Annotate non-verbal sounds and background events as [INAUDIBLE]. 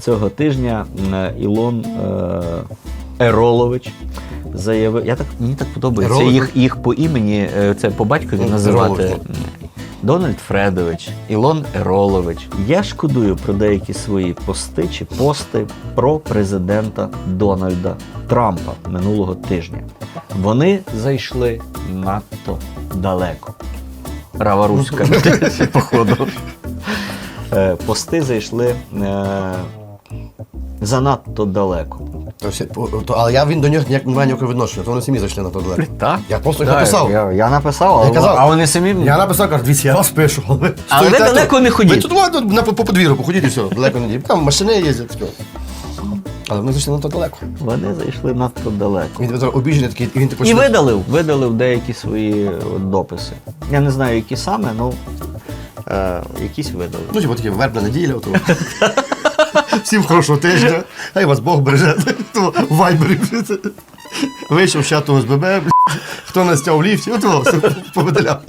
цього тижня Ілон е, Еролович заявив. Я так, мені так подобається Еролович? їх, їх по імені, е, це по батькові Ну, називати. Еролович, Дональд Фредович, Ілон Еролович. Я шкодую про деякі свої пости чи пости про президента Дональда Трампа минулого тижня. Вони зайшли надто далеко. Рава руська, [LAUGHS] походу. Е, Пости зайшли занадто далеко. То все, то- але я він до нього ніяк не маю ніякого відношення, то вони самі зайшли на то далеко. Так? Я просто їх написав. Я, я написав, Я але, казав. а вони самі. Я написав, кажу, дивіться, я вас пишу. [LAUGHS] Але ви, Але ви далеко не ходіть. Ви тут ладно, на, по, по подвір'ю походіть і все, далеко не йдіть. Там машини їздять, все. Але вони зайшли на то далеко. Вони зайшли надто далеко. Він зараз обіжений такий, і він такий І видалив, видалив деякі свої е, дописи. Я не знаю, які саме, ну е, якісь видалив. Ну, типу таке вербна неділя, ото. [LAUGHS] Всім хорошого тижня. Хай вас Бог береже. То в вайбері. Вийшов з чату СББ, хто настяв в ліфті, от вас повидаляв.